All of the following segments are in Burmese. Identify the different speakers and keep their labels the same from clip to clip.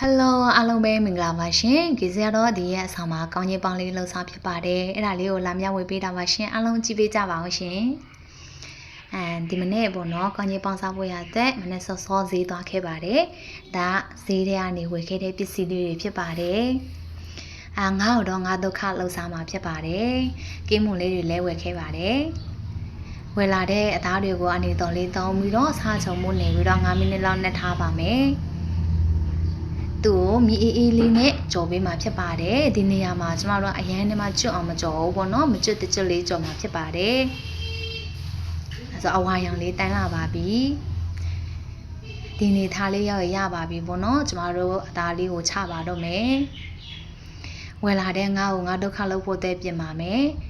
Speaker 1: ဟယ်လိုအားလုံးပဲမင်္ဂလာပါရှင်ဒီစရတော့ဒီရဲ့အဆောင်မှာကောင်းကြီးပေါင်းလေးလှုပ်ဆောင်ဖြစ်ပါတယ်အဲ့ဒါလေးကိုလာမြောက်ဝေပေးတာပါရှင်အားလုံးကြည့်ပေးကြပါအောင်ရှင်အဲဒီမနေ့ပေါ့နော်ကောင်းကြီးပေါင်းစားဖို့ရတဲ့မနေ့စောစောဈေးသွားခဲ့ပါတယ်ဒါဈေးထဲကနေဝယ်ခဲ့တဲ့ပစ္စည်းလေးတွေဖြစ်ပါတယ်အာငါ့တော့ငါဒုက္ခလှုပ်ဆောင်မှာဖြစ်ပါတယ်ကင်းမွန်လေးတွေလည်းဝယ်ခဲ့ပါတယ်ဝယ်လာတဲ့အသားတွေကိုအနေတော်လေးတောင်းပြီးတော့စားချုံမှုနေပြီးတော့9မိနစ်လောက်နှက်ထားပါမယ် သူ့ကိုမီအေးအေးလေးနဲ့ကြော်ပေးမှာဖြစ်ပါတယ်ဒီနေရာမှာကျမတို့ကအရန်နဲ့မှကျွတ်အောင်မကြော်ဘူးပေါ့နော်မကျွတ်တကျွတ်လေးကြော်မှာဖြစ်ပါတယ်အဲဆိုအဝါရောင်လေးတန်းလာပါပြီဒီနေသားလေးရောက်ရပါပြီပေါ့နော်ကျမတို့အသားလေးကိုချပါတော့မယ်ဝယ်လာတဲ့ငါ့ကိုငါဒုက္ခလောက်ဖို့တဲ့ပြင်ပါမယ်ဒါ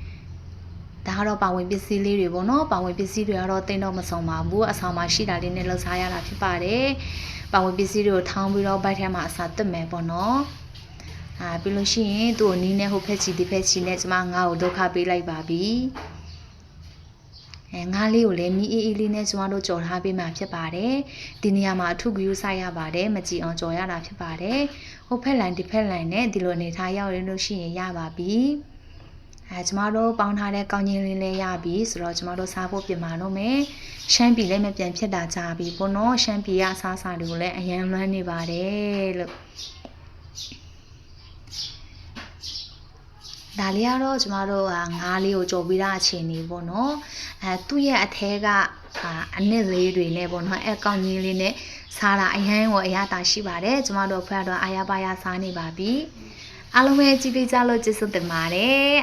Speaker 1: ကတော့ပါဝင်ပစ္စည်းလေးတွေပေါ့နော်ပါဝင်ပစ္စည်းတွေကတော့တိတ်တော့မဆုံးပါဘူးအဆောင်မှာရှိတာလေးနဲ့လှုပ်ရှားရတာဖြစ်ပါတယ်ပါဝင်ပစ္စည်းတွေကိုထောင်းပြီးတော့ဘိုက်ထဲမှာအစာတက်မယ်ပေါ့နော်အာပြီးလို့ရှိရင်သူ့ကိုနီးနဲ့ဟိုဖက်ချီဒီဖက်ချီနဲ့ကျမငါ့ကိုဒုက္ခပေးလိုက်ပါပြီအဲငါးလေးကိုလည်းမီးအေးအေးလေးနဲ့ကျမတို့ကြော်ထားပေးမှဖြစ်ပါတယ်ဒီနေရာမှာအထုကယူဆိုင်ရပါတယ်မကြည်အောင်ကြော်ရတာဖြစ်ပါတယ်ဟိုဖက်လိုင်းဒီဖက်လိုင်းနဲ့ဒီလိုအနေထားရောက်ရလို့ရှိရင်ရပါပြီ အဲကျမတို့ပေါင်းထားတဲ့ကောင်းချင်းလေးလည်းရပြီဆိုတော့ကျမတို့စားဖို့ပြင်ပါတော့မယ်ရှမ်းပြည်လည်းမပြန်ဖြစ်တာကြာပြီပေါ့နော်ရှမ်းပြည်ရအစားအစာတွေကိုလည်းအယံလွမ်းနေပါတယ်လို့ဒါလေးကတော့ကျမတို့ကငါးလေးကိုကြော်ပြီးသားအခြေအနေပေါ့နော်အဲသူ့ရဲ့အထဲကအာအနစ်လေးတွေနဲ့ပေါ့နော်အဲကောင်းကြီးလေးနဲ့စားတာအရန်ကိုအရသာရှိပါတယ်ကျမတို့ဖွဲ့တော့အာရပါရစားနေပါပြီအားလုံးပဲကြည့်ပေးကြလို့ကျေးဇူးတင်ပါတယ်